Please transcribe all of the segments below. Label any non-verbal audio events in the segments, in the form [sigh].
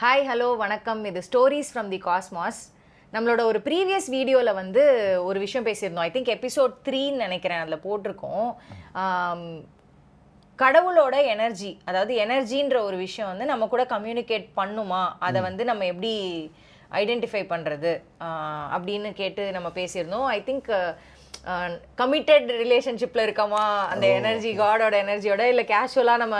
Hi hello வணக்கம். இது stories from the cosmos நம்மளோட ஒரு ப்ரீவியஸ் வீடியோவில் வந்து ஒரு விஷயம் பேசியிருந்தோம். ஐ திங்க் எபிசோட் த்ரீன்னு நினைக்கிறேன் அதில் போட்டிருக்கோம். கடவுளோட எனர்ஜி அதாவது எனர்ஜின்ற ஒரு விஷயம் வந்து நம்ம கூட கம்யூனிகேட் பண்ணுமா? அதை வந்து நம்ம எப்படி ஐடென்டிஃபை பண்ணுறது அப்படின்னு கேட்டு நம்ம பேசியிருந்தோம். ஐ திங்க் கமிட்டட் ரிலேஷன்ஷிப்பில் இருக்கோமா? அந்த எனர்ஜி காடோட எனர்ஜியோட இல்லை கேஷுவலாக நம்ம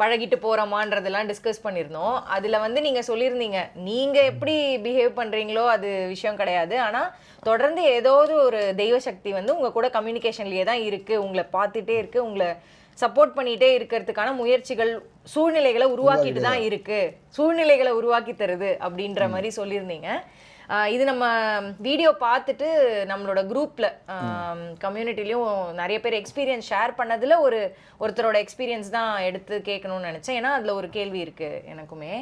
பழகிட்டு போகிறோமான்றதெல்லாம் டிஸ்கஸ் பண்ணியிருந்தோம். அதில் வந்து நீங்கள் சொல்லியிருந்தீங்க நீங்கள் எப்படி பிஹேவ் பண்ணுறீங்களோ அது விஷயம் கிடையாது. ஆனால் தொடர்ந்து ஏதாவது ஒரு தெய்வ சக்தி வந்து உங்கள் கூட கம்யூனிகேஷன்லேயே தான் இருக்குது உங்களை பார்த்துட்டே இருக்குது உங்களை சப்போர்ட் பண்ணிட்டே இருக்கிறதுக்கான முயற்சிகள் சூழ்நிலைகளை உருவாக்கிட்டு தான் இருக்கு. சூழ்நிலைகளை உருவாக்கி தருது அப்படின்ற மாதிரி சொல்லியிருந்தீங்க. இது நம்ம வீடியோ பார்த்துட்டு நம்மளோட குரூப்ல கம்யூனிட்டிலையும் நிறைய பேர் எக்ஸ்பீரியன்ஸ் ஷேர் பண்ணதுல ஒரு ஒருத்தரோட எக்ஸ்பீரியன்ஸ் தான் எடுத்து கேட்கணும்னு நினைச்சேன். ஏன்னா அதுல ஒரு கேள்வி இருக்கு எனக்குமே.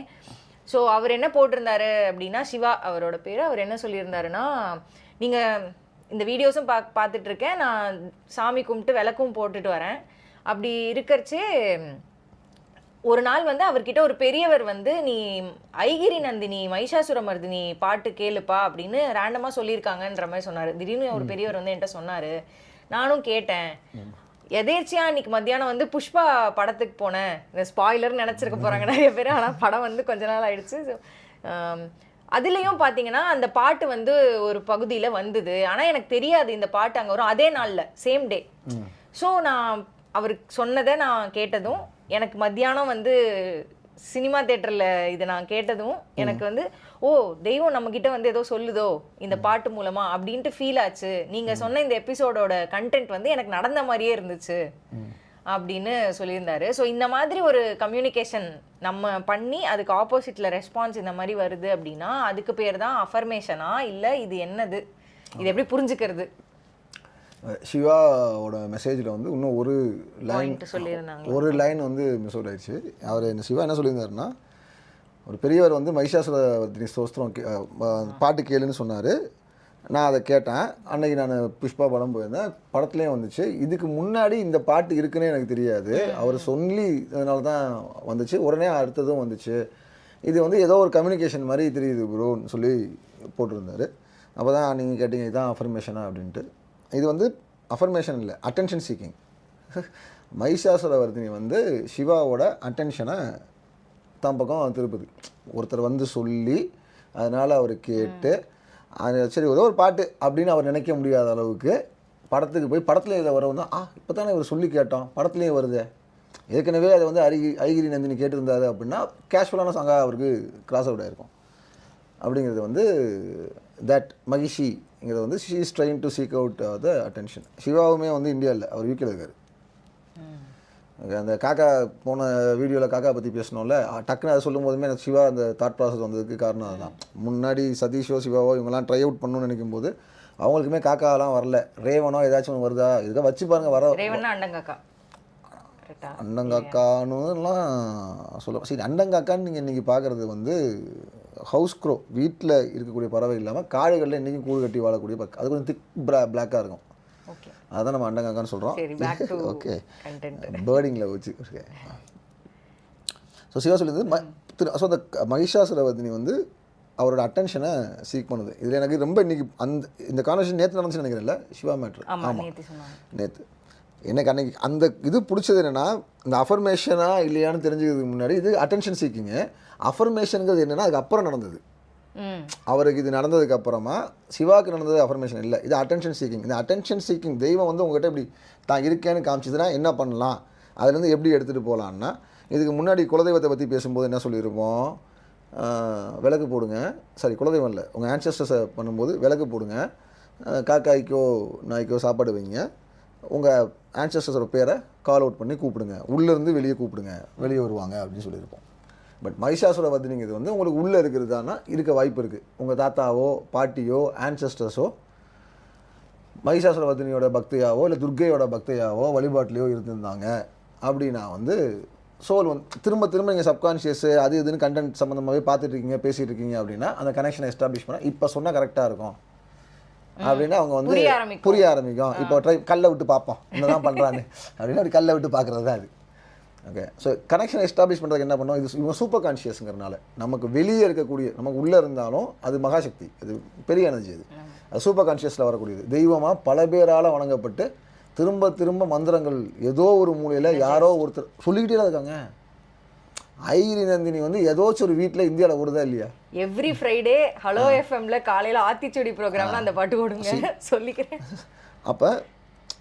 ஸோ அவர் என்ன போட்டிருந்தாரு அப்படின்னா சிவா அவரோட பேர். அவர் என்ன சொல்லியிருந்தாருன்னா நீங்க இந்த வீடியோஸும் பா பார்த்துட்டு இருக்கேன். நான் சாமி கும்பிட்டு விளக்கும் போட்டுட்டு வரேன். அப்படி இருக்கறச்சே ஒரு நாள் வந்து அவர்கிட்ட ஒரு பெரியவர் வந்து நீ ஐகிரி நந்தினி மைஷாசுர மர்தினி பாட்டு கேளுப்பா அப்படின்னு ரேண்டமாக சொல்லியிருக்காங்கன்ற மாதிரி சொன்னார். திடீர்னு ஒரு பெரியவர் வந்து என்கிட்ட சொன்னார். நானும் கேட்டேன். எதேர்ச்சியா இன்னைக்கு மத்தியானம் வந்து புஷ்பா படத்துக்கு போனேன். இந்த ஸ்பாய்லர் நினச்சிருக்க போகிறாங்க நிறைய பேர். ஆனால் படம் வந்து கொஞ்ச நாள் ஆயிடுச்சு. அதுலேயும் பார்த்தீங்கன்னா அந்த பாட்டு வந்து ஒரு பகுதியில் வந்தது. ஆனால் எனக்கு தெரியாது இந்த பாட்டு அங்கே வரும். அதே நாளில் சேம் டே ஸோ நான் அவர் சொன்னதை நான் கேட்டதும் எனக்கு மத்தியானம் வந்து சினிமா தேட்டரில் இதை நான் கேட்டதும் எனக்கு வந்து ஓ தெய்வம் நம்ம கிட்ட வந்து ஏதோ சொல்லுதோ இந்த பாட்டு மூலமா? அப்படின்ட்டு ஃபீல் ஆச்சு. நீங்க சொன்ன இந்த எபிசோடோட கண்டென்ட் வந்து எனக்கு நடந்த மாதிரியே இருந்துச்சு. அப்படின்னு சொல்லியிருந்தாரு. ஸோ இந்த மாதிரி ஒரு கம்யூனிகேஷன் நம்ம பண்ணி அதுக்கு ஆப்போசிட்ல ரெஸ்பான்ஸ் இந்த மாதிரி வருது அப்படின்னா அதுக்கு பேர் தான் அஃபர்மேஷனா இல்லை இது என்னது? இது எப்படி புரிஞ்சுக்கிறது? சிவாவோட மெசேஜில் வந்து இன்னும் ஒரு லைன் ஒரு லைன் வந்து மிஸ் அவுட் ஆயிடுச்சு. அவர் என்ன சிவா என்ன சொல்லியிருந்தாருன்னா ஒரு பெரியவர் வந்து மைஷாசுரவர்த்தினி ஸ்தோஸ்திரம் பாட்டு கேளுன்னு சொன்னார். நான் அதை கேட்டேன். அன்னைக்கு நான் புஷ்பா படம் போயிருந்தேன். படத்துலேயும் வந்துச்சு. இதுக்கு முன்னாடி இந்த பாட்டு இருக்குன்னே எனக்கு தெரியாது. அவர் சொல்லி அதனால தான் வந்துச்சு. உடனே அடுத்ததும் வந்துச்சு. இது வந்து ஏதோ ஒரு கம்யூனிகேஷன் மாதிரி தெரியுது ப்ரோன்னு சொல்லி போட்டிருந்தாரு. அப்போ தான் நீங்கள் கேட்டீங்க இதுதான் அஃபர்மேஷனா அப்படின்ட்டு. இது வந்து அஃபர்மேஷன் இல்லை அட்டென்ஷன் சீக்கிங் மைஷாசுரவர்தினி வந்து சிவாவோட அட்டென்ஷனை தான் பக்கம் திருப்புது. ஒருத்தர் வந்து சொல்லி அதனால் அவர் கேட்டு அது சரி ஏதோ ஒரு பாட்டு அப்படின்னு அவர் நினைக்க முடியாத அளவுக்கு படத்துக்கு போய் படத்தில் இதை வர வந்து ஆ இப்போ தானே இவர் சொல்லி கேட்டோம் படத்துலேயும் வருதே. ஏற்கனவே அதை வந்து அரிகி ஐகிரி நந்தினி கேட்டிருந்தாரு அப்படின்னா கேஷுவலான சாங்காக அவருக்கு கிராஸ் அவுட் ஆகிருக்கும் அப்படிங்கிறது வந்து தட் மகிஷி மகிஷிங்கிறது வந்து she is trying to seek out the attention சிவாவுமே வந்து இந்தியாவில் அவர் யூகேல இருக்காரு. அந்த காக்கா போன வீடியோவில் காக்கா பற்றி பேசணும்ல டக்குன்னு அதை சொல்லும் போதுமே எனக்கு சிவா அந்த தாட் ப்ராசஸ் வந்ததுக்கு காரணம் அதுதான். முன்னாடி சதீஷோ சிவாவோ இவங்கெல்லாம் ட்ரை அவுட் பண்ணணும்னு நினைக்கும் போது அவங்களுக்குமே காக்காலாம் வரல. ரேவனோ ஏதாச்சும் ஒன்று வருதா? இதுக்காக வச்சு பாருங்க வர அண்டங்காக்கா. கரெக்டா அண்டங்காக்கானுலாம் சொல்ல சரி அண்டங்காக்கான்னு நீங்கள் இன்றைக்கி பார்க்குறது வந்து ஹவுஸ் க்ரோ வீட்டில் இருக்கக்கூடிய பறவை இல்லாமல் காடுகளில் இன்றைக்கும் கூடு கட்டி வாழக்கூடிய பறவை. அது கொஞ்சம் திக் ப்ளா பிளாக்காக இருக்கும். அதான் நம்ம அண்டங்காக்கான்னு சொல்கிறோம் பேக் ஓகே பேர்டிங்கில் வச்சு. ஓகே ஸோ சிவா சொல்லியது ம திரு ஸோ அந்த மகிஷாசுரவர்தினி வந்து அவரோட அட்டென்ஷனை சீக் பண்ணுது. இதில் எனக்கு ரொம்ப இன்னைக்கு அந்த இந்த கான்வர்சேஷன் நேற்று நடந்துச்சுன்னு நினைக்கிறேன்ல சிவா மேட்ரு ஆமா நேத்தி சொன்னாங்க. நேற்று எனக்கு அன்னைக்கு அந்த இது பிடிச்சது என்னென்னா இந்த அஃபர்மேஷனா இல்லையான்னு தெரிஞ்சுக்கிறதுக்கு முன்னாடி இது அட்டென்ஷன் சீக்கிங்கு அஃபர்மேஷனுங்கிறது என்னென்னா அதுக்கு அப்புறம் நடந்தது அவருக்கு இது நடந்ததுக்கு அப்புறமா சிவாக்கு நடந்தது அஃபர்மேஷன் இல்லை. இது அட்டென்ஷன் சீக்கிங் இந்த அட்டென்ஷன் சீக்கிங் தெய்வம் வந்து உங்ககிட்ட இப்படி தான் இருக்கேன்னு காமிச்சதுன்னா என்ன பண்ணலாம்? அதுலேருந்து எப்படி எடுத்துகிட்டு போகலான்னா இதுக்கு முன்னாடி குலதெய்வத்தை பற்றி பேசும்போது என்ன சொல்லியிருப்போம்? விளக்கு போடுங்க. சாரி குலதெய்வம் இல்லை. உங்கள் ஆன்சஸ்டர்ஸை பண்ணும்போது விளக்கு போடுங்க. காக்காய்க்கோ நாய்க்கோ சாப்பாடு வைங்க. உங்கள் ஆன்சஸ்டர்ஸோட பேரை கால் அவுட் பண்ணி கூப்பிடுங்க. உள்ளேருந்து வெளியே கூப்பிடுங்க. வெளியே வருவாங்க அப்படின்னு சொல்லியிருப்போம். பட் மைஷாசுர வர்தினிங்கிறது வந்து உங்களுக்கு உள்ளே இருக்கிறதானா இருக்க வாய்ப்பு இருக்குது உங்கள் தாத்தாவோ பாட்டியோ ஆன்சஸ்டர்ஸோ மைஷாசுர வர்தினியோட பக்தியாவோ இல்லை துர்க்கையோட பக்தியாவோ வழிபாட்டிலையோ இருந்திருந்தாங்க. அப்படின்னா வந்து சோல் வந்து திரும்ப திரும்ப நீங்கள் சப்கான்ஷியஸ் அது இதுன்னு கண்டென்ட் சம்மந்தமாகவே பார்த்துட்டு இருக்கீங்க பேசிட்டு இருக்கீங்க அப்படின்னா அந்த கனெக்ஷனை எஸ்டாப்ளிஷ் பண்ணால் இப்போ சொன்னால் கரெக்டாக இருக்கும். அப்படின்னு அவங்க வந்து புரிய ஆரம்பிக்கும். புரிய ஆரம்பிக்கும். இப்போ ட்ரை கல்லை விட்டு பார்ப்போம். என்னதான் பண்ணுறான்னு [laughs] அப்படின்னு அப்படி கல்லை விட்டு பார்க்குறது தான் அது. ஓகே ஸோ கனெக்ஷன் எஸ்டாப்ளிஷ் பண்ணுறதுக்கு என்ன பண்ணோம்? இது இவங்க சூப்பர் கான்ஷியஸ்ங்கிறனால நமக்கு வெளியே இருக்கக்கூடிய நமக்கு உள்ளே இருந்தாலும் அது மகாசக்தி. அது பெரிய எனர்ஜி அது அது சூப்பர் கான்ஷியஸில் வரக்கூடியது. தெய்வமாக பல பேரால் வணங்கப்பட்டு திரும்ப திரும்ப மந்திரங்கள் ஏதோ ஒரு மூலையில் யாரோ ஒருத்தர் சொல்லிக்கிட்டே தான் இருக்காங்க. ஐரி நந்தினி வந்து ஏதோச்சும் ஒரு வீட்டில் இந்தியாவில் ஓடுதா இல்லையா? எவ்ரி ஃப்ரைடே ஹலோ எஃப்எம்ல காலையில ஆத்திச்சூடி ப்ரோக்ராம்ல அந்த பாட்டு ஓடுங்க. சொல்லிக்கிறேன். அப்போ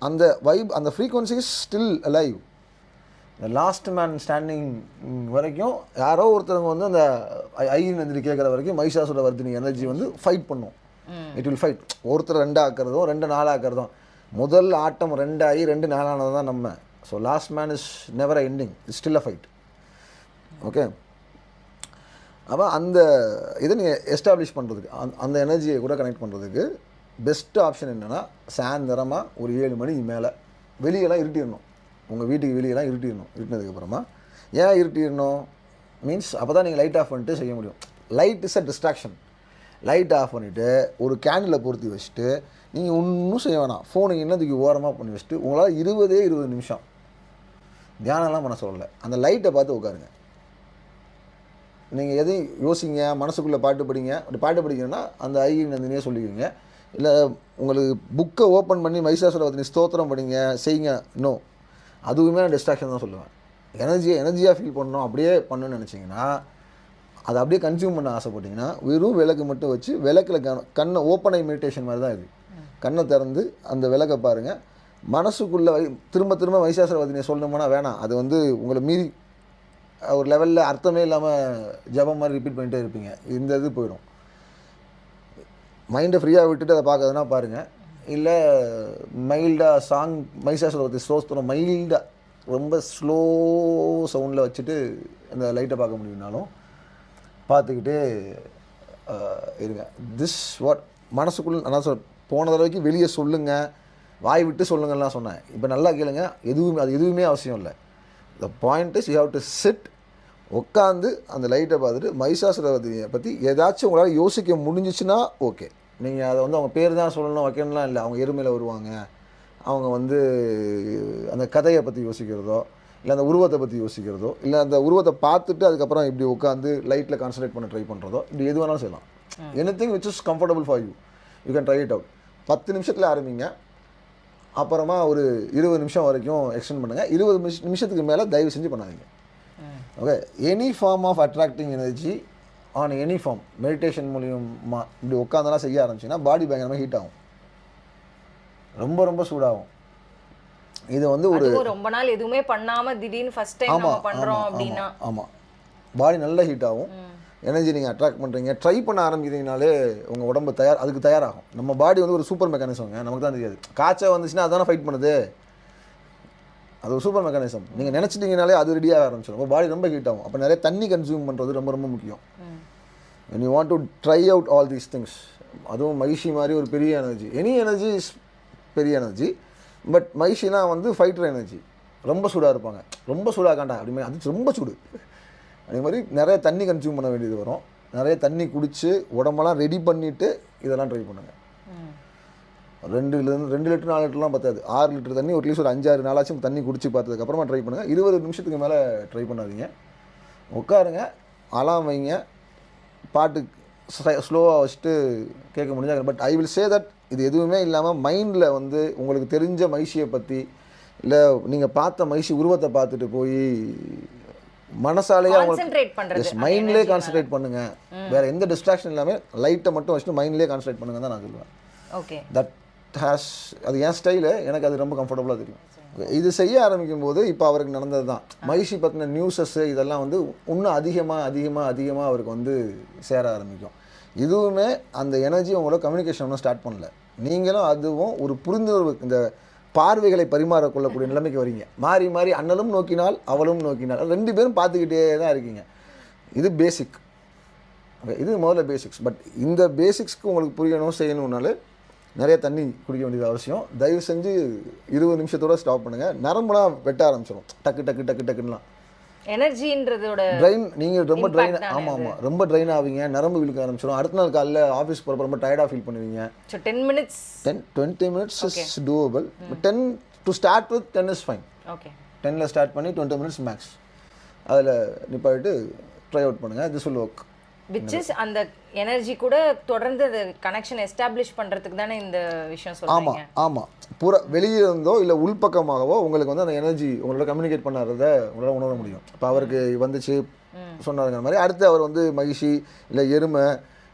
அந்த வைப் அந்த ஃப்ரீக்வன்சி இஸ் ஸ்டில் அலைவ் இந்த லாஸ்ட் மேன் ஸ்டாண்டிங் வரைக்கும் யாரோ ஒருத்தவங்க வந்து அந்த ஐ- ஐரி நந்தினி கேட்குற வரைக்கும் மைசாசுர வர்தினி எனர்ஜி வந்து ஃபைட் பண்ணும். இட் வில் ஃபைட் ஒருத்தர் ரெண்டு ஆக்கிறதும் ரெண்டு நாலாக்கிறதும் முதல் ஆட்டம் ரெண்டாகி ரெண்டு நாலானது தான் நம்ம. So last man is never ending is still a fight okay அப்போ அந்த இதை நீங்கள் எஸ்டாப்ளிஷ் பண்ணுறதுக்கு அந்த அந்த எனர்ஜியை கூட கனெக்ட் பண்ணுறதுக்கு பெஸ்ட் ஆப்ஷன் என்னென்னா சாயந்தரமாக ஒரு ஏழு மணிக்கு மேலே வெளியெல்லாம் இருட்டிடணும். உங்கள் வீட்டுக்கு வெளியெல்லாம் இருட்டிடணும். இருட்டினதுக்கப்புறமா ஏன் இருட்டிடணும்? மீன்ஸ் அப்போ தான் நீங்கள் லைட் ஆஃப் பண்ணிட்டு செய்ய முடியும். Light is a distraction light off பண்ணிவிட்டு ஒரு கேண்டிலை பொருத்தி வச்சுட்டு நீங்கள் ஒன்றும் செய்ய வேணாம். ஃபோனை என்னதுக்கு ஓரமாக பண்ணி வச்சுட்டு உங்களால் இருபதே இருபது நிமிஷம் தியானம்லாம் பண்ண சொல்லலை. அந்த லைட்டை பார்த்து உட்காருங்க. நீங்கள் எதையும் யோசிங்க மனசுக்குள்ளே பாட்டு படிங்க. அப்படி பாட்டு படிக்கணும்னா அந்த ஐ நந்தினியே சொல்லிக்கோங்க. இல்லை உங்களுக்கு புக்கை ஓப்பன் பண்ணி மைசாசுரவர்த்தினி ஸ்தோத்திரம் படிங்க செய்யுங்க. இன்னும் அதுவுமே நான் டிஸ்ட்ராக்ஷன் தான் சொல்லுவேன். எனர்ஜியை எனர்ஜியாக ஃபீல் பண்ணணும் அப்படியே பண்ணணும்னு நினச்சிங்கன்னா அதை அப்படியே கன்சியூம் பண்ண ஆசைப்பட்டீங்கன்னா வெறும் விளக்கு மட்டும் வச்சு விளக்கில் கண் கண்ணை ஓப்பன் ஐ மெடிடேஷன் மாதிரி தான் இது. கண்ணை திறந்து அந்த விளக்கை பாருங்கள் மனசுக்குள்ளே வை திரும்ப திரும்ப வைசாசுரவதினியை சொல்லணும்னா வேணாம். அது வந்து உங்களை மீறி ஒரு லெவலில் அர்த்தமே இல்லாமல் ஜபம் மாதிரி ரிப்பீட் பண்ணிகிட்டே இருப்பீங்க. இந்த இது போயிடும். மைண்டை ஃப்ரீயாக விட்டுட்டு அதை பார்க்குறதுனா பாருங்கள் இல்லை மைல்டாக சாங் மைசாசுரவதி ஸ்லோஸ்தரம் மைல்டாக ரொம்ப ஸ்லோ சவுண்டில் வச்சுட்டு அந்த லைட்டை பார்க்க முடியும்னாலும் பார்த்துக்கிட்டு இருங்க. திஸ் வாட் மனசுக்குள்ள நான் சொல் போன தடவைக்கு வெளியே சொல்லுங்கள் வாய் விட்டு சொல்லுங்கள்லாம் சொன்னேன். இப்போ நல்லா கேளுங்க. எதுவுமே அது எதுவுமே அவசியம் இல்லை. The point is you have to sit உட்காந்து அந்த லைட்டை பார்த்துட்டு மைசாசுரவதியை பற்றி ஏதாச்சும் உங்களால் யோசிக்க முடிஞ்சிச்சுன்னா ஓகே நீங்கள் அதை வந்து அவங்க பேர் தான் சொல்லணும் வைக்கணும்லாம் இல்லை. அவங்க எருமையில் வருவாங்க. அவங்க வந்து அந்த கதையை பற்றி யோசிக்கிறதோ இல்லை அந்த உருவத்தை பற்றி யோசிக்கிறதோ இல்லை அந்த உருவத்தை பார்த்துட்டு அதுக்கப்புறம் இப்படி உட்காந்து லைட்டில் கான்சன்ட்ரேட் பண்ண ட்ரை பண்ணுறதோ இப்படி எது வேணாலும் செய்யலாம். Anything which is comfortable for you you can try it out பத்து நிமிஷத்தில் ஆரம்பிங்க. அப்புறமா ஒரு இருபது நிமிஷம் வரைக்கும் எக்ஸ்டெண்ட் பண்ணுங்கள் இருபது நிமிஷ நிமிஷத்துக்கு மேலே தயவு செஞ்சு பண்ணாதீங்க. Okay any form of attracting energy on any form meditation மூலியமா இப்படி உட்காந்தெல்லாம் செய்ய ஆரம்பிச்சிங்கன்னா பாடி பயங்கரமாக ஹீட் ஆகும். ரொம்ப ரொம்ப சூடாகும். இது வந்து ஒரு ரொம்ப நாள் எதுவுமே பண்ணாம திடீர்னு ஃபர்ஸ்ட் டைம் நம்ம பண்றோம் அப்படின்னா. ஆமாம் பாடி நல்லா ஹீட் ஆகும். எனர்ஜி நீங்கள் அட்ராக்ட் பண்ணுறீங்க ட்ரை பண்ண ஆரம்பிக்கிறீங்கனாலே உங்கள் உடம்பு தயார் அதுக்கு தயாராகும். நம்ம பாடி வந்து ஒரு சூப்பர் மெக்கானிசம்ங்க நமக்கு தான் தெரியாது. காய்ச்சல் வந்துச்சுன்னா அதானே ஃபைட் பண்ணுது? அது ஒரு சூப்பர் மெக்கானிசம் நீங்கள் நினச்சிட்டிங்கனாலே அது ரெடியாக ஆரம்பிச்சிடும். உங்கள் பாடி ரொம்ப ஹீட் ஆகும். அப்போ நிறைய தண்ணி கன்சியூம் பண்ணுறது ரொம்ப ரொம்ப முக்கியம். When you want to try out all these things அதுவும் மகிஷி மாதிரி ஒரு பெரிய எனர்ஜி எனி எனர்ஜி இஸ் பெரிய எனர்ஜி பட் மகிஷினா வந்து ஃபைட்டர் எனர்ஜி ரொம்ப சூடாக இருப்பாங்க. ரொம்ப சூடாகாண்டா அப்படி அது ரொம்ப சூடு. அதே மாதிரி நிறைய தண்ணி கன்சியூம் பண்ண வேண்டியது வரும். நிறைய தண்ணி குடித்து உடம்பெல்லாம் ரெடி பண்ணிவிட்டு இதெல்லாம் ட்ரை பண்ணுங்கள். ரெண்டுலேருந்து ரெண்டு லிட்டர் நாலு லிட்டர்லாம் பத்தாது. ஆறு லிட்டர் தண்ணி அட்லீஸ்ட் ஒரு அஞ்சாறு நாளாச்சும் தண்ணி குடிச்சு பார்த்ததுக்கப்புறமா ட்ரை பண்ணுங்கள் இருபது நிமிஷத்துக்கு மேலே ட்ரை பண்ணாதீங்க. உட்காருங்க அலாம் வைங்க. பாட்டு ஸ்லோவாக வச்சுட்டு கேட்க முடிஞ்சா but I will say that இது எதுவுமே இல்லாமல் மைண்டில் வந்து உங்களுக்கு தெரிஞ்ச மைஷியை பற்றி இல்லை நீங்கள் பார்த்த மைஷி உருவத்தை பார்த்துட்டு போய் மனசாலேயே அவங்களுக்கு மைண்ட்லேயே கான்சன்ட்ரேட் பண்ணுங்க. வேற எந்த டிஸ்ட்ராக்ஷன் இல்லாமல் லைட்டை மட்டும் வச்சுட்டு மைண்ட்லேயே கான்சன்ட்ரேட் பண்ணுங்க தான் நான் சொல்லுவேன். ஓகே தட் ஹேஸ் அது என் ஸ்டைலு எனக்கு அது ரொம்ப கம்ஃபர்டபுளாக தெரியும். இது செய்ய ஆரம்பிக்கும் போது இப்போ அவருக்கு நடந்தது தான் மகிஷி பற்றின நியூஸஸ் இதெல்லாம் வந்து இன்னும் அதிகமாக அதிகமாக அதிகமாக அவருக்கு வந்து சேர ஆரம்பிக்கும். இதுவுமே அந்த எனர்ஜி உங்களோட கம்யூனிகேஷன் ஒன்றும் ஸ்டார்ட் பண்ணல. நீங்களும் அதுவும் ஒரு புரிந்துணர்வு இந்த பார்வைகளை பரிமாறக்கொள்ளக்கூடிய நிலைமைக்கு வரீங்க. மாறி மாறி அண்ணலும் நோக்கினால் அவளும் நோக்கினால் ரெண்டு பேரும் பார்த்துக்கிட்டே தான் இருக்கீங்க. இது பேசிக் ஓகே இது முதல்ல பேசிக்ஸ் பட் இந்த பேசிக்ஸ்க்கு உங்களுக்கு புரியணும் செய்யணும்னாலே நிறைய தண்ணி குடிக்க வேண்டியது அவசியம். தயவு செஞ்சு இருபது நிமிஷத்தோட ஸ்டாப் பண்ணுங்கள் நரம்புலாம் வெட்ட ஆரம்பிச்சிடும் டக்கு டக்கு டக்கு டக்குன்னுலாம். எனர்ஜின்றதோட ட்ரைன் நீங்கள் ரொம்ப ட்ரைன் ஆமாம் ஆமாம் ரொம்ப ட்ரைன் ஆவீங்க நரம்பு விழுக்க ஆரம்பிச்சிடும் அடுத்த நாள் காலைல ஆஃபீஸ் போகிறப்ப ரொம்ப டயர்டாக ஃபீல் பண்ணுவீங்க. So ten minutes ten twenty minutes is doable ten to start with ten is fine okay டென்னில் ஸ்டார்ட் பண்ணி டுவெண்ட்டி மினிட்ஸ் மேக்ஸ் அதில் நிப்பாட்டு ட்ரை அவுட் பண்ணுங்கள் this will work which is அந்த எனர்ஜி கூட தொடர்ந்து அந்த கனெக்ஷன் எஸ்டாப்ளிஷ் பண்றதுக்கு தானே இந்த விஷயம் சொல்றீங்க. ஆமாம் ஆமாம் பூரா வெளியே இருந்தோ இல்லை உள்பக்கமாகவோ உங்களுக்கு வந்து அந்த எனர்ஜி உங்களோட கம்யூனிகேட் பண்ணாததை உங்களால் உணர முடியும். இப்போ அவருக்கு வந்துச்சு சொன்னாருங்கிற மாதிரி அடுத்து அவர் வந்து மகிழ்ச்சி இல்லை எருமை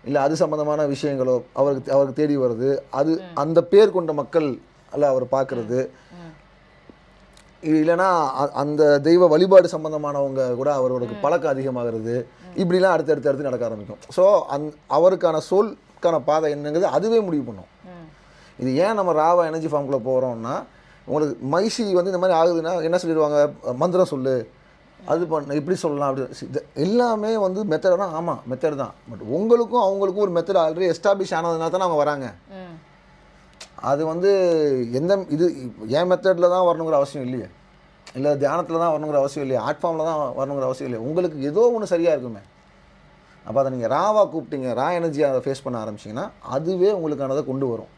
இல்லை அது சம்மந்தமான விஷயங்களோ அவருக்கு அவருக்கு தேடி வருது. அது அந்த பேர் கொண்ட மக்கள் அல்ல அவர் பார்க்குறது இல்லைன்னா அ- அந்த தெய்வ வழிபாடு சம்பந்தமானவங்க கூட அவரோட பழக்கம் அதிகமாகிறது. இப்படிலாம் அடுத்து அடுத்து அடுத்து நடக்க ஆரம்பிக்கும். ஸோ அந் அவருக்கான சோல்க்கான பாதை என்னங்கிறது அதுவே முடிவு பண்ணும். இது ஏன் நம்ம ராவா எனர்ஜி ஃபார்ம்குள்ளே போகிறோம்னா உங்களுக்கு மைசி வந்து இந்த மாதிரி ஆகுதுன்னா என்ன சொல்லிடுவாங்க? மந்திரம் சொல்லு. அது பண்ண இப்படி சொல்லலாம் அப்படி எல்லாமே வந்து மெத்தட் தான். ஆமாம் மெத்தட் தான். பட் உங்களுக்கும் அவங்களுக்கும் ஒரு மெத்தட் ஆல்ரெடி எஸ்டாப்ளிஷ் ஆனதுனால தானே அவங்க வராங்க. அது வந்து எந்த இது என் மெத்தடில் தான் வரணுங்கிற அவசியம் இல்லையே. இல்லை தியானத்தில் தான் வரணுங்கிற அவசியம் இல்லையே. ஆர்ட் ஃபார்மில் தான் வரணுங்கிற அவசியம் இல்லையே. உங்களுக்கு ஏதோ ஒன்று சரியாக இருக்குமே. அப்போ அதை நீங்கள் ராவாக கூப்பிட்டீங்க ரா எனர்ஜியை அதை ஃபேஸ் பண்ண ஆரம்பிச்சிங்கன்னா அதுவே உங்களுக்கானதை கொண்டு வரும்.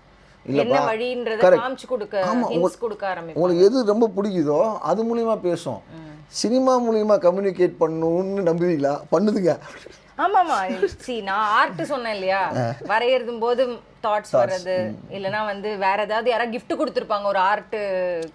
இல்லைப்பா வழின்றத correct. காமிச்சு கொடுக்க ஆமா, hints கொடுக்க ஆரம்பிக்கும் உங்களுக்கு எது ரொம்ப பிடிக்குதோ அது மூலியமா பேசும். சினிமா மூலியமா கம்யூனிகேட் பண்ணணும்னு நம்புவீங்களா? பண்ணுதுங்க. ஆமாமா. சி நான் ஆர்ட் சொன்னேன் இல்லையா? வரையறதும் போது தாட்ஸ் வர்றது இல்லனா வந்து வேற ஏதாவது யாராவது gift கொடுத்துருப்பாங்க ஒரு ஆர்ட்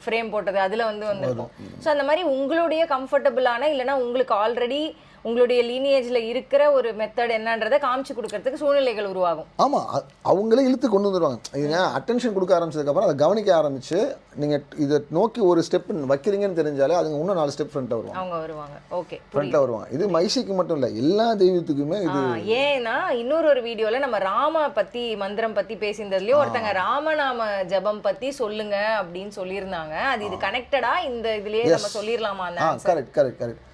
ஃப்ரேம் போட்டது அதுல வந்து வந்திருக்கும். ஸோ அந்த மாதிரி உங்களுடைய கம்ஃபர்டபுளான இல்லனா உங்களுக்கு ஆல்ரெடி உங்களுடைய லீனியேஜ்ல இருக்கிற ஒரு மெத்தட் என்னன்றதை காமிச்சு கொடுக்கறதுக்கு சூழ்நிலைகள் உருவாகும். ஆமாம் அவங்களே இழுத்து கொண்டு வந்துடுவாங்க இதுங்க அட்டென்ஷன் கொடுக்க ஆரம்பிச்சதுக்கப்புறம் அதை கவனிக்க ஆரம்பிச்சு நீங்கள் இதை நோக்கி ஒரு ஸ்டெப் வைக்கிறீங்கன்னு தெரிஞ்சாலே அதுங்க இன்னும் நாலு ஸ்டெப் ஃப்ரண்ட்டாக வருவாங்க. அவங்க வருவாங்க. ஓகே ஃப்ரண்ட்டாக வருவாங்க. இது மைசிக்கு மட்டும் இல்லை எல்லா தெய்வத்துக்குமே இது ஏன்னா இன்னொரு ஒரு வீடியோல நம்ம ராம பத்தி மந்திரம் பத்தி பேசியிருந்ததுலயும் ஒருத்தங்க ராமநாம ஜபம் பத்தி சொல்லுங்க அப்படின்னு சொல்லியிருந்தாங்க. அது இது கனெக்டடா இந்த இதுலயே நம்ம சொல்லிடலாமா கரெக்ட் கரெக்ட் கரெக்ட்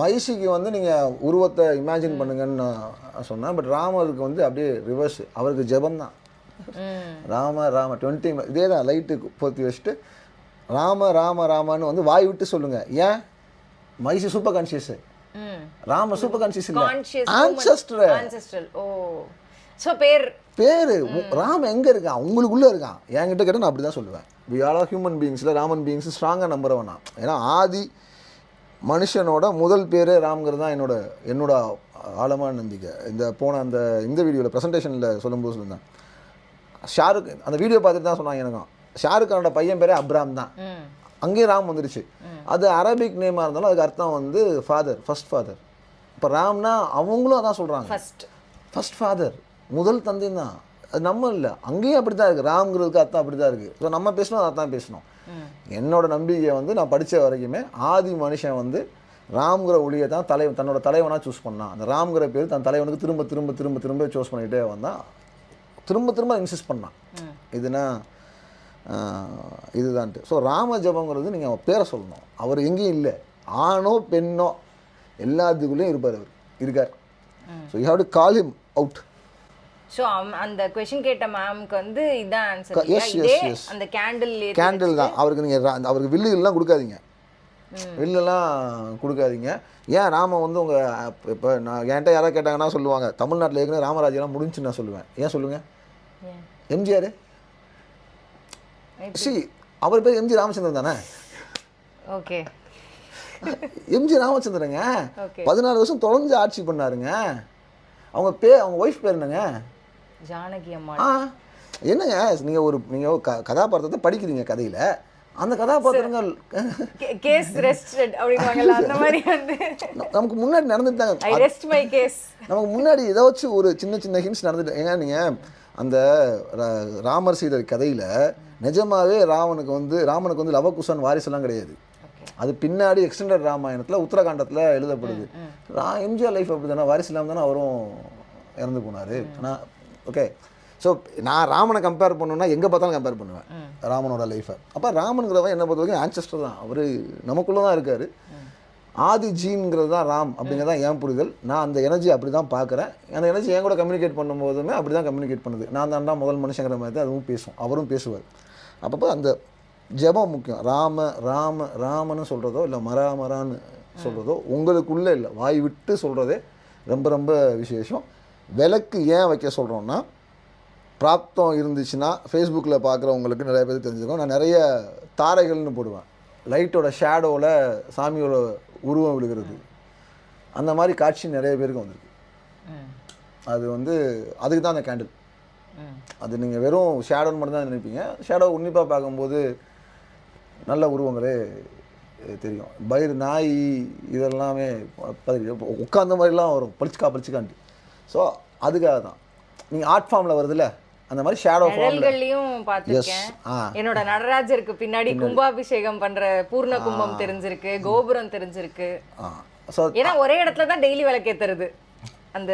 மைசிக்கு வந்து நீங்கள் உருவத்தை இமேஜின் பண்ணுங்கன்னு நான் சொன்னேன். பட் ராமருக்கு வந்து அப்படியே ரிவர்ஸ் அவருக்கு ஜெபம் தான் ராம ராம டுவெண்ட்டி இதே தான் லைட்டு பொத்தி வச்சுட்டு ராம ராம ராமன்னு வந்து வாய் விட்டு சொல்லுங்க. ஏன்? மைசி super conscious Rama super conscious இல்லை. ஆன்சஸ்டர் சோ பேர்? பேரு. ராம எங்க இருக்கான் உங்களுக்குள்ள இருக்கான் என்கிட்ட கேட்டால் நான் அப்படி தான் சொல்லுவேன் வி ஆல் ஆர் ஹியூமன் பீயிங்ஸில் ராமன் பீயிங்ஸ் ஸ்ட்ராங்காக நம்புறவன் ஏன்னா ஆதி மனுஷனோட முதல் பேரே ராம்ங்கிறது தான் என்னோட என்னோட ஆழமான நம்பிக்கை. இந்த போன அந்த இந்த வீடியோவில் ப்ரெசன்டேஷனில் சொல்லும்போது சொல்லியிருந்தேன். ஷாருக் அந்த வீடியோ பார்த்துட்டு தான் சொன்னாங்க எனக்கும் ஷாருக் கானோட பையன் பேரே அப்ராம் தான். அங்கேயும் ராம் வந்துருச்சு. அது அரபிக் நேமாக இருந்தாலும் அதுக்கு அர்த்தம் வந்து ஃபாதர் ஃபர்ஸ்ட் ஃபாதர் இப்போ ராம்னா அவங்களும் அதான் சொல்கிறாங்க ஃபர்ஸ்ட் ஃபர்ஸ்ட் ஃபாதர் முதல் தந்தை தான் அது நம்ம இல்லை. அங்கேயும் அப்படி தான் இருக்குது ராம்ங்கிறதுக்கு அர்த்தம் அப்படி தான் இருக்குது ஸோ நம்ம பேசணும் அதான் பேசணும் என்னோட நம்பிக்கை வந்து நான் படித்த வரைக்குமே ஆதி மனுஷன் வந்து ராம்ங்கிற ஒளியை தான் தலை தன்னோட தலைவனாக சூஸ் பண்ணான். அந்த ராம்ங்கிற பேர் தன் தலைவனுக்கு திரும்ப திரும்ப திரும்ப திரும்ப சூஸ் பண்ணிகிட்டே வந்தான் திரும்ப திரும்ப இன்சிஸ்ட் பண்ணான். இதுனா இதுதான்ட்டு. ஸோ ராம ஜபங்கிறது நீங்கள் பேரை சொல்லணும். அவர் எங்கேயும் இல்லை. ஆணோ பெண்ணோ எல்லாத்துக்குள்ளேயும் இருப்பார் அவர். இருக்கார். So you have to call him out so அந்த கொஸ்டின் கேட்ட மேம்க்கு வந்து இதான் ஆன்சர் yes, இதே yes. அந்த கேண்டில் கேண்டில் தான். அவருக்கு நீங்கள் அவருக்கு வில்லுகள்லாம் கொடுக்காதீங்க. வில்லுலாம் கொடுக்காதீங்க. ஏன் ராம வந்து உங்கள் இப்போ நான் என்கிட்ட யாராவது கேட்டாங்கன்னா சொல்லுவாங்க தமிழ்நாட்டில் ஏற்கனவே ராமராஜ்யெல்லாம் முடிஞ்சுன்னு நான் சொல்லுவேன். ஏன் சொல்லுங்கள் எம்ஜிஆர்? சி அவர் பேர் எம்ஜி ராமச்சந்திரன் தானே? ஓகே. எம்ஜி ராமச்சந்திரங்க. பதினாறு வருஷம் தொடர்ந்து ஆட்சி பண்ணாருங்க. அவங்க பே அவங்க ஒய்ஃப் பேர் என்னங்க? ஜானகி அம்மா என்னங்க நீங்கள் ஒரு நீங்கள் க கதாபாத்திரத்தை படிக்கிறீங்க கதையில். அந்த கதாபாத்திரங்கள் கேஸ் ரெஸ்டட் அப்படிங்குவாங்கல்ல அந்த மாதிரி வந்து. நமக்கு முன்னாடி நடந்துட்டு தாங்க ஐ ரெஸ்ட் மை கேஸ் நமக்கு முன்னாடி ஏதாச்சும் ஒரு சின்ன சின்ன ஹிண்ட்ஸ் நடந்துட்டு ஏங்க நீங்கள் அந்த ராமர் செய்த கதையில் நிஜமாவே ராவனுக்கு வந்து ராமனுக்கு வந்து லவகுசன் வாரிசுலாம் கிடையாது. அது பின்னாடி எக்ஸ்டெண்டட் ராமாயணத்தில் உத்தரகாண்டத்தில் எழுதப்படுது. ரா எம்ஜிஆர் லைஃப் அப்படி தானே வாரிசு இல்லாமல் தானே அவரும் இறந்து போனார். ஆனால் ஓகே ஸோ நான் ராமனை கம்பேர் பண்ணணும்னா எங்கே பார்த்தாலும் கம்பேர் பண்ணுவேன். ராமனோட லைஃப்பை அப்போ ராமனுங்கிறவன் என்னை பொறுத்த வரைக்கும் ஆன்சஸ்டர் தான். அவர் நமக்குள்ளே தான் இருக்கார். ஆதி ஜீன்ங்கிறது தான் ராம் அப்படிங்கிறது தான் என் புரிதல். நான் அந்த எனர்ஜி அப்படி தான் பார்க்குறேன். அந்த எனர்ஜி என் கூட கம்யூனிகேட் பண்ணும்போதுமே அப்படி தான் கம்யூனிகேட் பண்ணுது. நான் தான் முதல் மனுஷங்கிற மாதிரி தான் அதுவும் பேசும். அவரும் பேசுவார். அப்பப்போ அந்த ஜெபம் முக்கியம். ராம ராம ராமன்னு சொல்கிறதோ இல்லை மரா மரான்னு சொல்கிறதோ உங்களுக்குள்ளே இல்லை. வாய் விட்டு சொல்கிறதே ரொம்ப ரொம்ப விசேஷம். விளக்கு ஏன் வைக்க சொல்கிறோன்னா பிராப்தம் இருந்துச்சுன்னா ஃபேஸ்புக்கில் பார்க்குறவங்களுக்கு நிறைய பேர் தெரிஞ்சுக்கும் நான் நிறைய தாரைகள்னு போடுவேன். லைட்டோட ஷேடோவில் சாமியோட உருவம் விழுகிறது. அந்த மாதிரி காட்சி நிறைய பேருக்கு வந்திருக்கு. அது வந்து அதுக்கு தான் அந்த கேண்டில் அது நீங்கள் வெறும் ஷேடோன்னு மட்டும் தான் நினைப்பீங்க. ஷேடோ உன்னிப்பாக பார்க்கும்போது நல்ல உருவங்களே தெரியும். பயிர் நாய் இதெல்லாமே உட்காந்த மாதிரிலாம் வரும். பளிச்சுக்கா பளிச்சுக்கான்ட்டு. ஸோ அதுக்காக தான் நீங்கள் ஆர்ட் ஃபார்மில் வருதுல்ல? அந்த மாதிரி ஷேடோ நிழல்கள்லயும் பார்த்திருக்கேன். என்னோட நடராஜருக்கு பின்னாடி கும்பாபிஷேகம் பண்ற பூர்ண கும்பம் தெரிஞ்சிருக்கு கோபுரம் தெரிஞ்சிருக்கு. ஏன்னா ஒரே இடத்துல தான் டெய்லி விளக்கேத்துறது. அந்த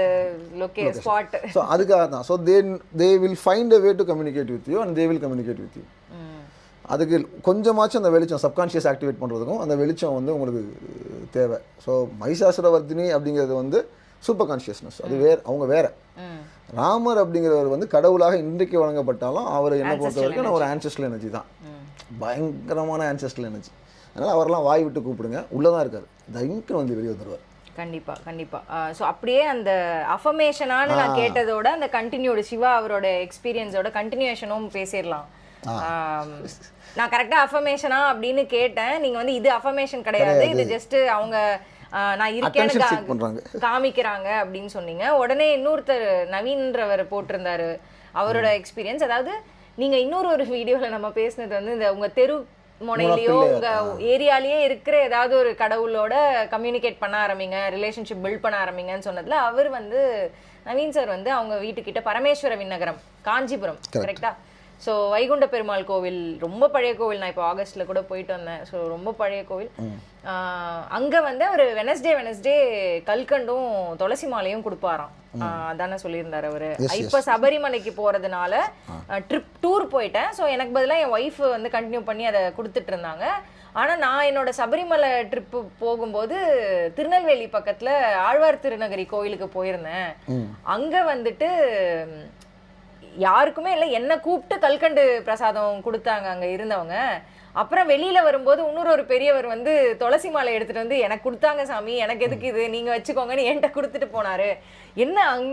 லொக்கே ஸ்பாட் ஸோ அதுக்காக தான் so they they will find a way to communicate with you and they will communicate with you அதுக்கு கொஞ்சமாச்சும் அந்த வெளிச்சம் சப்கான்ஷியஸ் ஆக்டிவேட் பண்ணுறதுக்கும் அந்த வெளிச்சம் வந்து உங்களுக்கு தேவை. ஸோ மைசாசுரவர்த்தினி அப்படிங்கிறது வந்து சூப்பர் கான்ஷியஸ்னஸ் அது வேற அவங்க வேற. ராமர் அப்படிங்கிறவர் வந்து கடவுளாக இன்றைக்கு வழங்கப்பட்டாலும் அவர் என்ன பொறுத்த வரைக்கும் ஒரு ஆன்சஸ்டல் எனர்ஜி தான். பயங்கரமான ஆன்சஸ்டல் எனர்ஜி அதனால் அவரெல்லாம் வாய் விட்டு கூப்பிடுங்க. உள்ளே தான் இருக்கார். தயங்கு வந்து வெளியே வந்துடுவார் கண்டிப்பா கண்டிப்பா. ஸோ அப்படியே அந்த அஃபர்மேஷனானு நான் கேட்டதோட அந்த கண்டினியூடு சிவா அவரோட எக்ஸ்பீரியன்ஸோட கண்டினியூஷனும் பேசிடலாம். நான் கரெக்டா அஃபர்மேஷனா அப்படின்னு கேட்டேன். நீங்க வந்து இது அஃபர்மேஷன் கிடையாது. இது ஜஸ்ட் அவங்க நான் இருக்கேன்னு. காமிக்கிறாங்க அப்படின்னு சொன்னீங்க. உடனே இன்னொருத்தர் நவீன்றவர் போட்டிருந்தாரு. அவரோட எக்ஸ்பீரியன்ஸ் அதாவது நீங்க இன்னொரு ஒரு வீடியோல நம்ம பேசினது வந்து இந்த உங்க தெரு முனையிலயோ உங்க ஏரியாலயே இருக்கிற ஏதாவது ஒரு கடவுளோட கம்யூனிகேட் பண்ண ஆரம்பிங்க ரிலேஷன்ஷிப் பில்ட் பண்ண ஆரம்பிங்கன்னு சொன்னதுல அவர் வந்து நவீன் சார் வந்து அவங்க வீட்டுக்கிட்ட பரமேஸ்வர விண்ணகரம் காஞ்சிபுரம் கரெக்டா ஸோ வைகுண்ட பெருமாள் கோவில் ரொம்ப பழைய கோவில். நான் இப்போ ஆகஸ்ட்ல கூட போயிட்டு வந்தேன். ஸோ ரொம்ப பழைய கோவில். அங்க வந்து அவர் வெனஸ்டே வெனஸ்டே கல்கண்டும் துளசி மாலையும் கொடுப்பாராம். அதானே சொல்லியிருந்தாரு அவரு. இப்ப சபரிமலைக்கு போறதுனால ட்ரிப் டூர் போயிட்டேன். ஸோ எனக்கு பதிலா என் ஒய்ஃப் வந்து கண்டினியூ பண்ணி அதை கொடுத்துட்டு இருந்தாங்க. ஆனா நான் என்னோட சபரிமலை ட்ரிப்பு போகும்போது திருநெல்வேலி பக்கத்துல ஆழ்வார் திருநகரி கோயிலுக்கு போயிருந்தேன். அங்க வந்துட்டு யாருக்குமே இல்லை. என்ன கூப்பிட்டு கல்கண்டு பிரசாதம் கொடுத்தாங்க அங்கே இருந்தவங்க. அப்புறம் வெளியில் வரும்போது இன்னொரு ஒரு பெரியவர் வந்து துளசி மாலை எடுத்துகிட்டு வந்து எனக்கு கொடுத்தாங்க சாமி. எனக்கு எதுக்கு இது? நீங்கள் வச்சுக்கோங்கன்னு என்கிட்ட கொடுத்துட்டு போனார். என்ன அங்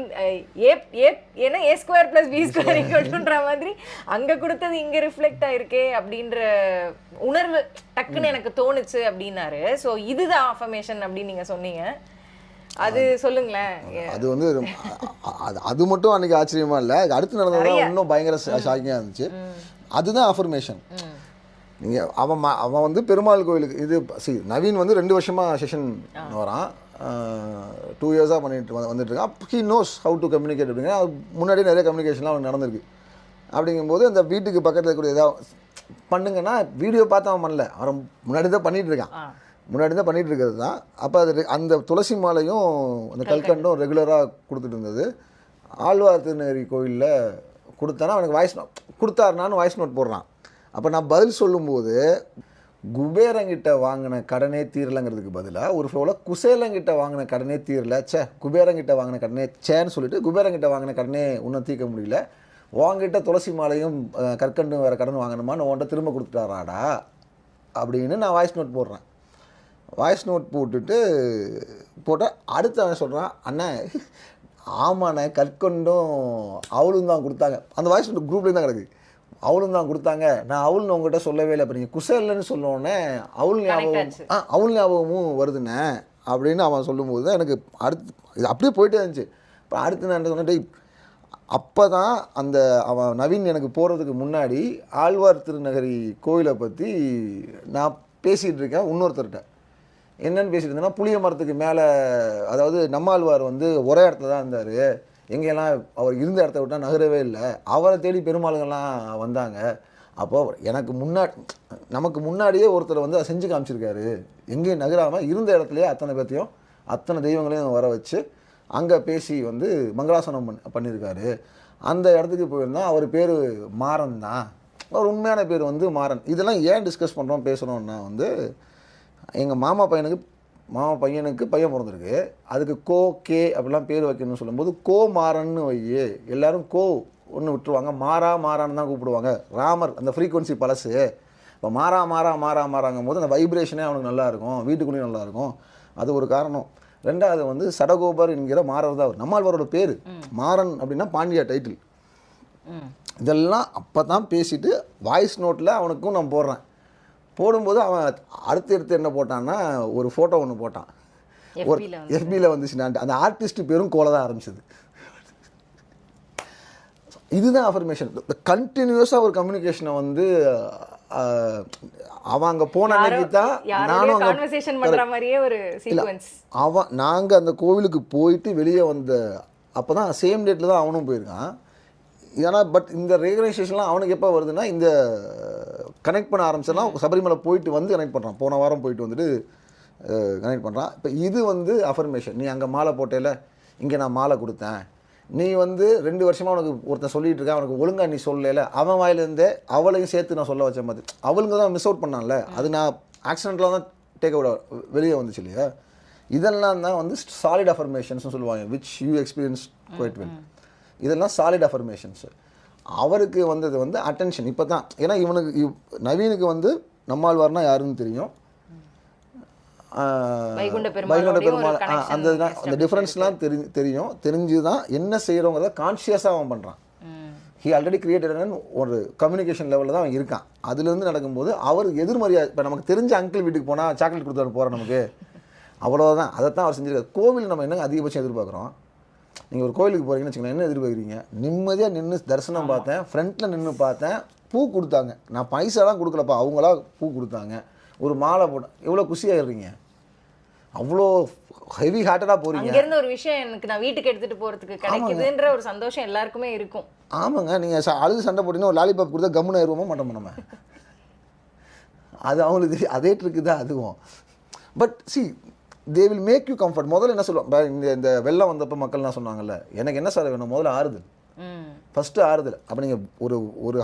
ஏ ஏ என்ன A square plus B square ஈக்குவல்ன்ற மாதிரி அங்கே கொடுத்தது இங்கே ரிஃப்ளெக்ட் ஆயிருக்கே அப்படின்ற உணர்வு டக்குன்னு எனக்கு தோணுச்சு அப்படின்னாரு. ஸோ இதுதான் அஃபர்மேஷன் அப்படின்னு நீங்கள் சொன்னீங்க. அது சொல்லுங்களேன். அது வந்து அது மட்டும் அன்னைக்கு ஆச்சரியமா இல்லை. அடுத்து நடந்தது இன்னும் பயங்கர ஷாக்கிங்காக இருந்துச்சு. அதுதான் அஃபர்மேஷன் நீங்கள் அவன் அவன் வந்து பெருமாள் கோயிலுக்கு இது சி நவீன் வந்து ரெண்டு வருஷமாக செஷன் வரான். டூ இயர்ஸாக பண்ணிட்டு வந்து- வந்துட்டு இருக்கான். He knows how to communicate அப்படிங்கிற முன்னாடி நிறைய கம்யூனிகேஷன்லாம் அவனுக்கு நடந்திருக்கு. அப்படிங்கும்போது அந்த வீட்டுக்கு பக்கத்தில் இருக்கக்கூடிய ஏதாவது பண்ணுங்கன்னா வீடியோ பார்த்து அவன் பண்ணல. அவன் முன்னாடி தான் பண்ணிட்டு இருக்கான். முன்னாடி தான் பண்ணிட்டு இருக்கிறது தான். அப்போ அது அந்த துளசி மாலையும் அந்த கல்கண்டும் ரெகுலராக கொடுத்துட்டு இருந்தது. ஆழ்வார் திருநகரி கோயிலில் கொடுத்தானா அவனுக்கு வாய்ஸ் நோட் கொடுத்தாருனான்னு வாய்ஸ் நோட் போடுறான். அப்போ நான் பதில் சொல்லும்போது குபேரங்கிட்ட வாங்கின கடனே தீரலைங்கிறதுக்கு பதிலாக ஒரு ஃப்ளோவில் குசேலங்கிட்ட வாங்கின கடனே தீரல ச்சே குபேரங்கிட்ட வாங்கின கடனே சேன்னு சொல்லிட்டு குபேரங்கிட்ட வாங்கின கடனே இன்னும் தீர்க்க முடியல. உன்கிட்ட துளசி மாலையும் கற்கண்டும் வேறு கடன் வாங்கணுமான்னு உன்கிட்ட திரும்ப கொடுத்துட்டாராடா அப்படின்னு நான் வாய்ஸ் நோட் போடுறேன். வாய்ஸ் நோட் போட்டுட்டு போட்டால் அடுத்து அவன் சொல்கிறான் அண்ணன் ஆமாண்ணே கற்கொண்டும் அவளும் தான் கொடுத்தாங்க. அந்த வாய்ஸ் நோட் குரூப்லேயும் தான் கிடக்கு. அவளும் தான் கொடுத்தாங்க. நான் அவள்னு உங்ககிட்ட சொல்லவே இல்லை. இப்போ நீங்கள் குசேலன்னு சொன்னோடனே அவள் ஞாபகம். ஆ அவள் ஞாபகமும் வருதுண்ணே. அப்படின்னு அவன் சொல்லும்போது தான் எனக்கு அடுத்து இது அப்படியே போயிட்டே இருந்துச்சு. இப்போ அடுத்து நான் என்ன சொன்னேன் "டேய், அப்போ தான் அந்த அவன் நவீன் எனக்கு போகிறதுக்கு முன்னாடி ஆழ்வார் திருநகரி கோயிலை பற்றி நான் பேசிகிட்டு இருக்கேன் இன்னொருத்தர்கிட்ட. என்னன்னு பேசிட்டு இருந்தேன்னா புளிய மரத்துக்கு மேலே அதாவது நம்மாழ்வார் வந்து ஒரே இடத்துல தான் இருந்தார். எங்கெல்லாம் அவர் இருந்த இடத்த விட்டால் நகரவே இல்லை. அவரை தேடி பெருமாளுங்கள்லாம் வந்தாங்க. அப்போ எனக்கு முன்னாடி நமக்கு முன்னாடியே ஒருத்தர் வந்து அதை செஞ்சு காமிச்சிருக்காரு. எங்கேயும் நகராமல் இருந்த இடத்துலையே அத்தனை பேர்த்தையும் அத்தனை தெய்வங்களையும் வர வச்சு அங்கே பேசி வந்து மங்களாசனம் பண் பண்ணியிருக்காரு அந்த இடத்துக்கு போயிருந்தா அவர் பேர் மாறன் தான். அவர் உண்மையான பேர் வந்து மாறன். இதெல்லாம் ஏன் டிஸ்கஸ் பண்ணுறோம் பேசுகிறோம்னா வந்து எங்கள் மாமா பையனுக்கு மாமா பையனுக்கு பையன் பிறந்திருக்கு. அதுக்கு கோ கே அப்படிலாம் பேர் வைக்கணும்னு சொல்லும்போது கோ மாறன்னு வையே எல்லாரும் கோ ஒன்று விட்டுருவாங்க. மாறா மாறான்னு தான் கூப்பிடுவாங்க. ராமர் அந்த ஃப்ரீக்வன்சி பழசு. இப்போ மாறா மாறா மாறா மாறாங்கும் போது அந்த வைப்ரேஷனே அவனுக்கு நல்லா இருக்கும் வீட்டுக்குள்ளேயும் நல்லா இருக்கும் அது ஒரு காரணம். ரெண்டாவது வந்து சடகோபர் என்கிற மாறர் தான் அவர். நம்மாழ்வாரோட பேர். மாறன் அப்படின்னா பாண்டியா டைட்டில் இதெல்லாம் அப்போ தான் பேசிட்டு வாய்ஸ் நோட்டில் அவனுக்கும் நான் போடுறேன். போடும்போது அவன் அடுத்து எடுத்து என்ன போட்டான்னா ஒரு ஃபோட்டோ ஒன்று போட்டான். ஒரு. எஃபியில் வந்துச்சுனான்ட்டு அந்த ஆர்டிஸ்ட் பேரும் கோல தான் ஆரம்பிச்சது. இதுதான் அஃபர்மேஷன் கண்டினியூஸாக ஒரு கம்யூனிகேஷனை வந்து அவன் அங்கே போன அன்னைக்கு தான் நானும் அங்கே கான்வர்சேஷன் பண்ற மாதிரியே ஒரு சீக்வென்ஸ் அவன் நாங்கள் அந்த கோவிலுக்கு போயிட்டு வெளியே வந்த அப்போ தான் சேம் டேட்டில் தான் அவனும் போயிருக்கான். ஏன்னா பட் இந்த ரெகனைசேஷன்லாம் அவனுக்கு எப்போ வருதுன்னா இந்த கனெக்ட் பண்ண ஆரம்பிச்சலாம் சபரிமலை போயிட்டு வந்து கனெக்ட் பண்ணுறான் போன வாரம் போயிட்டு வந்துட்டு கனெக்ட் பண்ணுறான் இப்போ இது வந்து அஃபர்மேஷன் நீ அங்கே மாலை போட்டேல இங்கே நான் மாலை கொடுத்தேன். நீ வந்து ரெண்டு வருஷமாக உனக்கு ஒருத்தன் சொல்லிட்டு இருக்கான். அவனுக்கு ஒழுங்கா நீ சொல்லல. அவன் வாயிலேருந்தே அவளையும் சேர்த்து நான் சொல்ல வச்ச மாதிரி அவளுங்க தான் மிஸ் அவுட் பண்ணான்ல. அது நான் ஆக்சிடென்ட்டில் தான் டேக் அவுட் வெளியே வந்துச்சு இல்லையா? இதெல்லாம் தான் வந்து சாலிட் அஃபர்மேஷன்ஸ் சொல்லுவாங்க which you experience quite well இதெல்லாம் சாலிட் அஃபர்மேஷன்ஸ் அவருக்கு வந்தது வந்து அட்டென்ஷன் இப்போ தான் ஏன்னா இவனுக்கு இவ் நவீனுக்கு வந்து நம்மாழ்வார்னா யாருன்னு தெரியும். வைகுண்ட பெருமாள் அந்த அந்த டிஃப்ரென்ஸ்லாம் தெரி தெரியும் தெரிஞ்சு தான் என்ன செய்கிறோங்கிறத கான்ஷியஸாக அவன் பண்ணுறான் ஹி ஆல்ரெடி கிரியேட்டட் ஒரு கம்யூனிகேஷன் லெவலில் தான் அவன் இருக்கான். அதுலேருந்து நடக்கும்போது அவர் எதிர்மறையா இப்போ நமக்கு தெரிஞ்ச அங்கிள் வீட்டுக்கு போனால் சாக்லேட் கொடுத்தாரு போகிறோம் நமக்கு. அவ்வளோதான் அதைத்தான் அவர் செஞ்சிருக்காரு. கோவில் நம்ம என்ன அதிகபட்சம் எதிர்பார்க்குறோம்? நீங்கள் ஒரு கோவிலுக்கு போகிறீங்கன்னு வச்சுக்கோங்களேன் என்ன எதிர்பார்க்குறீங்க? நிம்மதியாக நின்று தரிசனம் பார்த்தேன் ஃப்ரண்ட்டில் நின்று பார்த்தேன் பூ கொடுத்தாங்க. நான் பைசாலாம் கொடுக்கலப்பா அவங்களா பூ கொடுத்தாங்க. ஒரு மாலை போட்டேன் எவ்வளோ குஷியாகிடுறீங்க அவ்வளோ ஹெவி ஹார்ட்டடாக போகிறீங்க இருந்து ஒரு விஷயம் எனக்கு நான் வீட்டுக்கு எடுத்துட்டு போறதுக்கு கிடைக்குதுன்ற ஒரு சந்தோஷம் எல்லாருக்குமே இருக்கும். ஆமாங்க நீங்கள் அழுது சண்டை போட்டீங்கன்னா ஒரு லாலிபாப் கொடுத்தா கம்முன்னு ஆயிடுவோமா மாட்டோமா நம்ம? அது அவங்களுக்கு அதே ட்ரிக்கு தான் அதுவும். But see they will make you comfort முதல்ல என்ன சொல்லுவாங்க? இந்த இந்த வெள்ளம் வந்தப்போ மக்கள் என்ன சொன்னாங்கல்ல எனக்கு என்ன சார் வேணும்? முதல்ல ஆறுதல். ஃபஸ்ட்டு ஆறுதல். அப்போ நீங்கள் ஒரு ஒரு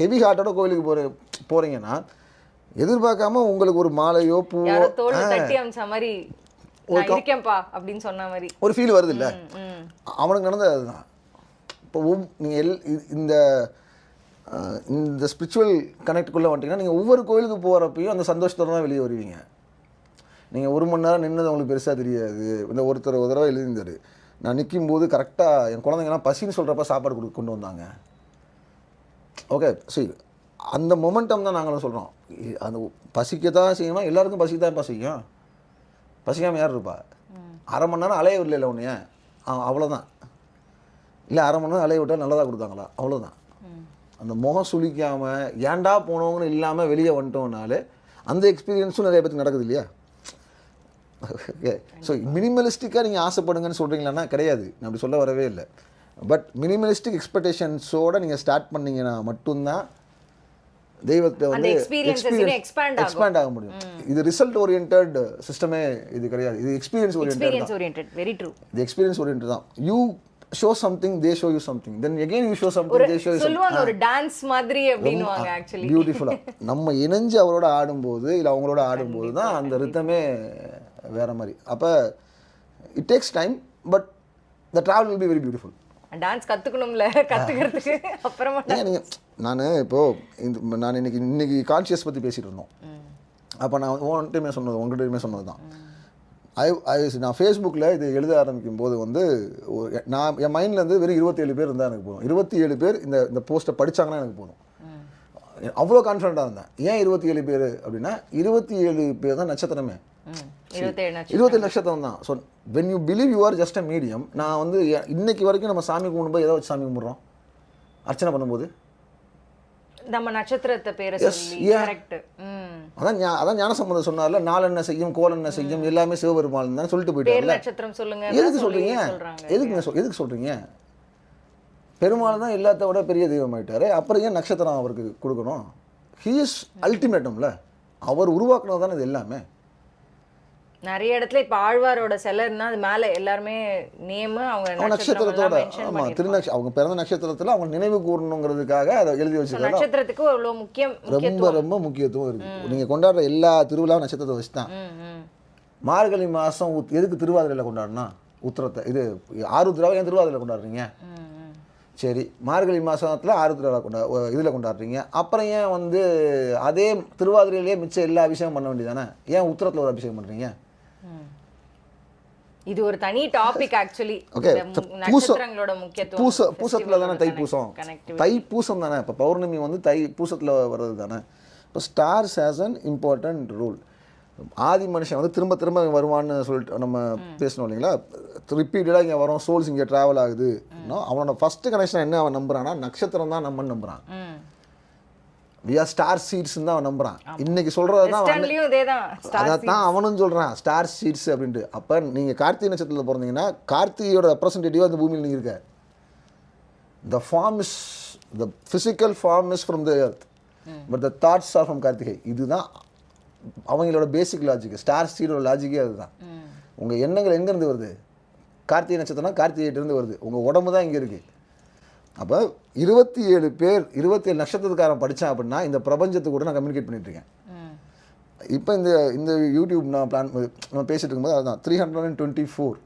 ஹெவி ஹார்ட்டோட கோயிலுக்கு போகிற போகிறீங்கன்னா எதிர்பார்க்காம உங்களுக்கு ஒரு மாலையோ பூவோ அப்படின்னு சொன்ன மாதிரி. ஒரு ஃபீல் வருது இல்லை. அவனுக்கு நடந்தது அதுதான். இப்போ நீங்கள் எல் இந்த இந்த ஸ்பிரிச்சுவல் கனெக்டுக்குள்ளே வந்துட்டீங்கன்னா நீங்கள் ஒவ்வொரு கோயிலுக்கு போகிறப்பையும் அந்த சந்தோஷத்தோட தான் வெளியே வருவீங்க. நீங்கள் ஒரு மணி நேரம் நின்னது உங்களுக்கு பெருசாக தெரியாது. இந்த ஒருத்தர் ஒரு தடவை எழுதியிருந்தார். நான் நிற்கும் போது கரெக்டாக என் குழந்தைங்கலாம் பசின்னு சொல்கிறப்ப சாப்பாடு கொடு கொண்டு வந்தாங்க. ஓகே சரி அந்த மொமெண்டம் தான் நாங்களும் சொல்கிறோம் அந்த பசிக்க தான் செய்யணும் எல்லாருக்கும் பசிக்க தான் பசிக்கும் பசிக்காமல் யார் இருப்பா? அரை மணி நேரம் அலைய விடல உன்னைய? அவ்வளோதான் இல்லை அரை மணி நேரம் அலைய விட்டால் நல்லதாக கொடுத்தாங்களா? அவ்வளோதான் அந்த முகம் சுளிக்காமல் ஏன்டா போனவங்கன்னு இல்லாமல் வெளியே வந்துட்டோம்னாலே அந்த எக்ஸ்பீரியன்ஸும் நிறைய பேருக்கு நடக்குது இல்லையா? ஓகே ஸோ மினிமலிஸ்டிக்காக நீங்கள் ஆசைப்படுங்கன்னு சொல்கிறீங்களான்னா கிடையாது. நான் அப்படி சொல்ல வரவே இல்லை. பட் மினிமலிஸ்டிக் எக்ஸ்பெக்டேஷன்ஸோட நீங்கள் ஸ்டார்ட் பண்ணீங்கன்னா மட்டும்தான் தெய்வத்தை வந்து ஆகும். எக்ஸ்பேண்ட் ஆக முடியும். இது ரிசல்ட் ஓரியன்ட் சிஸ்டமே இது கிடையாது. இது experience orient experience very true இது எக்ஸ்பீரியன்ஸ் ஓரியன்ட் தான் you show something they show you something then again you show something they show you சொல்லுவாங்க ஒரு டான்ஸ் மாதிரி அப்படின்னுவாங்க ஆக்சுவலி பியூட்டிஃபுல்லாக நம்ம இணைஞ்சு அவரோட ஆடும்போது இல்லை அவங்களோட [laughs] ஆடும்போது தான் அந்த ரித்தமே வேற மாதிரி. அப்போ it takes time but the travel will be very beautiful dance கத்துக்கணும்ல கத்துக்கிறதுக்கு. அப்புறமா நீங்கள் நான் இப்போது இந்த நான் இன்னைக்கு இன்னைக்கு கான்ஷியஸ் பற்றி பேசிகிட்டு இருந்தோம். அப்போ நான் உன்கிட்டயுமே சொன்னது உங்கள்கிட்டயுமே சொன்னது தான் ஐ ஐ நான் ஃபேஸ்புக்கில் இது எழுத ஆரம்பிக்கும் போது வந்து நான் என் மைண்ட்லேருந்து வெறும் இருபத்தேழு பேர் இருந்தால் எனக்கு போதும். இருபத்தி ஏழு பேர் இந்த இந்த போஸ்ட்டை படிச்சாங்கன்னா எனக்கு போதும். அவ்வளோ கான்ஃபிடண்ட்டாக இருந்தேன். ஏன் இருபத்தி ஏழு பேர் அப்படின்னா இருபத்தி ஏழு பேர் தான் நட்சத்திரமே. இருபத்தேழு நட்சத்திரம். தான். So when you believe you are just a medium நான் வந்து இன்னைக்கு வரைக்கும் நம்ம சாமி கும்பிடும்போது எதை வச்சு சாமி கும்பிட்றோம்? அர்ச்சனை பண்ணும்போது? நம்ம நட்சத்திரத்தை பேரை அதான் அதான் ஞானசம்பந்தம் சொன்னார்ல நாலெண்ணெய் செய்யும் கோலெண்ணெய் செய்யும் எல்லாமே சிவபெருமாள் தான் சொல்லிட்டு பேர் போயிட்டார்ல நட்சத்திரம் சொல்லுங்க எதுக்கு சொல்றீங்க? சொல்றாங்க. எதுக்கு சொல் எதுக்கு சொல்றீங்க? பெருமாள் தான் எல்லாத்த விட பெரிய தெய்வம் ஆயிட்டாரு அப்புறம் ஏன் நட்சத்திரம் அவருக்கு கொடுக்கணும்? ஹீ இஸ் அல்டிமேட்டம்ல அவர் உருவாக்குனது தானே இது எல்லாமே. நிறைய இடத்துல இப்ப ஆழ்வாரோட சிலைன்னா அது மேல எல்லாருமே நேம் அவங்க நட்சத்திரத்தோட மென்ஷன் ஆமா பண்ணிருப்பாங்க. திருநக்ஷ அவங்க பிறந்த நட்சத்திரத்துல அவங்க நினைவு கூறணுங்கிறதுக்காக அதை எழுதி வச்சிருக்காங்க. நட்சத்திரத்துக்கு அவ்வளவு முக்கியம் ரொம்ப ரொம்ப முக்கியத்துவம் இருக்கு. நீங்க கொண்டாடுற எல்லா திருவிழாவும் நட்சத்திரத்தை வச்சு தான். மார்கழி மாசம் உத்- எதுக்கு திருவாதிரையில கொண்டாடினா? உத்திரத்தை இது ஆருத்ராவை ஏன் திருவாதிரையில கொண்டாடுறீங்க. சரி மார்கழி மாசத்துல ஆருத்ரா கொண்டா இதுல கொண்டாடுறீங்க. அப்புறம் ஏன் வந்து அதே திருவாதிரையிலேயே மிச்சம் எல்லா அபிஷேகம் பண்ண வேண்டியதானே ஏன் உத்திரத்துல ஒரு அபிஷேகம் பண்றீங்க? இது ஒரு தனி டாபிக் ஆக்சுவலி. பூசம். நட்சத்திரங்களோட முக்கியத்துவம் பூச பூசத்துல தானே தைப்பூசம் கனெக்டிவ் தைப்பூசம் தானே. இப்போ பௌர்ணமி வந்து தை பூசத்துல வர்றது தானே. இப்போ stars has an important role ஆதி மனுஷன் வந்து திரும்ப திரும்ப வருவான்னு சொல்லிட்டு நம்ம பேசணும் இல்லைங்களா? ரிப்பீட்டடாக இங்கே வரோம் சோல்ஸ் இங்கே ட்ராவல் ஆகுது. இன்னும் அவனோட ஃபஸ்ட்டு கனெக்ஷன் என்ன அவன் நம்புறான்னா நட்சத்திரம் தான் நம்மன்னு நம்புறான். ம் வி ஆர் ஸ்டார் சீட்ஸ் தான் அவன் நம்புறான். இன்னைக்கு சொல்கிறது தான் ஸ்டார் அதைத்தான் அவனும் சொல்கிறான் ஸ்டார் சீட்ஸ் அப்படின்ட்டு. அப்போ நீங்கள் கார்த்திகை நட்சத்திரத்தில் பிறந்தீங்கன்னா கார்த்திகையோட ரெப்ரசன்டேட்டிவாக அந்த பூமியில் நீங்கள் இருக்க. The form is the physical form is from the earth but the thoughts are from Karthigai. இதுதான் அவங்களோட பேசிக் லாஜிக் ஸ்டார் சீடோட லாஜிக்கே அதுதான். உங்கள் எண்ணங்கள் எங்கேருந்து வருது? கார்த்திகை நட்சத்திரம்னா கார்த்திகையிட்டிருந்து வருது. உங்கள் உடம்பு தான் இங்கே இருக்குது அப்போ இருபத்தி ஏழு பேர் இருபத்தி ஏழு நட்சத்திரக்காரன் படித்தான் அப்படின்னா இந்த பிரபஞ்சத்தை கூட நான் கம்யூனிகேட் ம். இப்போ இந்த இந்த யூடியூப் நான் பிளான் நம்ம பேசிட்டு இருக்கும்போது அதுதான் three hundred and twenty four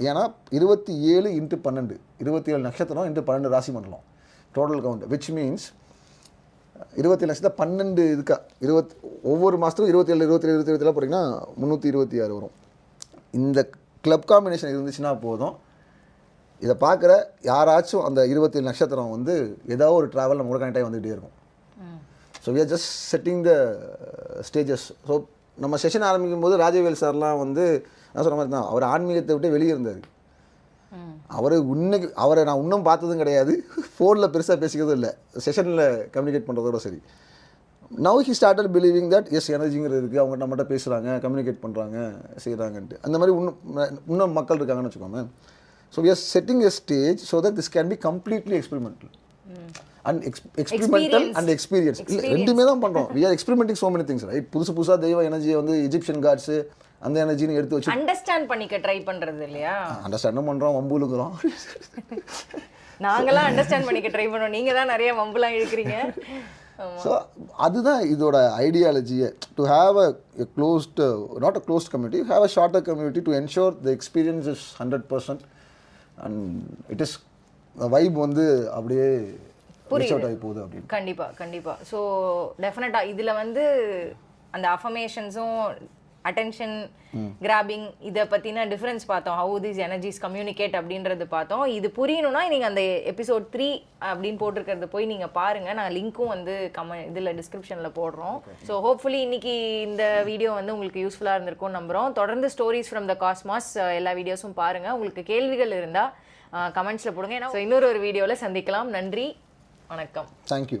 ஏன்னா இருபத்தி ஏழு இன்ட்டு பன்னெண்டு இருபத்தி ஏழு நட்சத்திரம் இன்ட்டு பன்னெண்டு ராசி மண்டலம் டோட்டல் கவுண்ட் விச் மீன்ஸ் இருபத்தி ஏழு நட்சத்திரம் பன்னெண்டு இதுக்கா இருபத் ஒவ்வொரு மாதத்துக்கும் இருபத்தி ஏழு இருபத்தி ஏழு இருபத்தி ஏழு போட்டிங்கன்னா முந்நூற்றி இருபத்தி ஆறு வரும். இந்த கிளப் காம்பினேஷன் இருந்துச்சுன்னா போதும். இதை பார்க்குற யாராச்சும் அந்த இருபத்தி ஏழு நட்சத்திரம் வந்து ஏதோ ஒரு ட்ராவல் நம்ம கூட கனெக்ட் ஆகி வந்துகிட்டே இருக்கும். So we just setting the stages so நம்ம செஷன் ஆரம்பிக்கும் போது ராஜவேல் சார்லாம் வந்து நான் சொன்ன மாதிரி தான் அவர் ஆன்மீகத்தை விட்டு வெளியே இருந்தார். அவர் இன்னைக்கு அவரை நான் இன்னும் பார்த்ததும் கிடையாது. ஃபோனில் பெருசாக பேசிக்கிறதும் இல்லை. செஷனில் கம்யூனிகேட் பண்ணுறதோட சரி. Now he started believing that yes எனர்ஜிங்கிறது இருக்குது அவங்க நம்மகிட்ட பேசுகிறாங்க கம்யூனிகேட் பண்ணுறாங்க செய்கிறாங்கன்ட்டு அந்த மாதிரி இன்னும் இன்னும் மக்கள் இருக்காங்கன்னு வச்சுக்கோங்க so we are setting a stage so that this can be completely experimental. And experimental and experience இல்லை ரெண்டுமே தான் பண்ணுறோம் we are experimenting so many things right புதுசு புதுசாக தெய்வ எனர்ஜியை வந்து எஜிப்சியன் காட்ஸு அந்த எனர்ஜின்னு எடுத்து வச்சு அண்டர்ஸ்டாண்ட் பண்ணிக்க ட்ரை பண்றது இல்லையா? அண்டர்ஸ்டாண்டும் பண்ணுறோம் வம்புலுக்குறோம் நாங்களாம் அண்டர்ஸ்டாண்ட் பண்ணிக்க ட்ரை பண்ணோம் நீங்க தான் நிறைய வம்புலாம் இழுக்கிறீங்க. ஸோ அதுதான் இதோட ஐடியாலஜியை to have a closed not a closed community have a shorter community to ensure the experience is hundred percent and it is vibe வந்து அப்படியே ஆகி போகுது அப்படின்னு. கண்டிப்பா கண்டிப்பா. ஸோ டெஃபினட்டா இதுல வந்து அந்த அஃபர்மேஷன்ஸும் அட்டென்ஷன் கிராபிங் இதை பத்தின டிஃபரன்ஸ் பார்த்தோம். ஹவு தீஸ் எனர்ஜிஸ் கம்யூனிகேட் அப்படின்றது பார்த்தோம். இது புரியணும்னா நீங்க அந்த எபிசோட் த்ரீ அப்படின்னு போட்டிருக்கிறது போய் நீங்க பாருங்க. நான் லிங்க்கும் வந்து கம இதுல டிஸ்கிரிப்ஷன்ல போடுறோம். ஸோ ஹோப்ஃபுல்லி இன்னைக்கு இந்த வீடியோ வந்து உங்களுக்கு யூஸ்ஃபுல்லா இருந்திருக்கும் நம்புறோம். தொடர்ந்து ஸ்டோரிஸ் ஃப்ரம் த காஸ்மாஸ் எல்லா வீடியோஸும் பாருங்க. உங்களுக்கு கேள்விகள் இருந்தா கமெண்ட்ஸ்ல போடுங்க. ஏன்னா இன்னொரு ஒரு வீடியோல சந்திக்கலாம். நன்றி. வணக்கம். தேங்க்யூ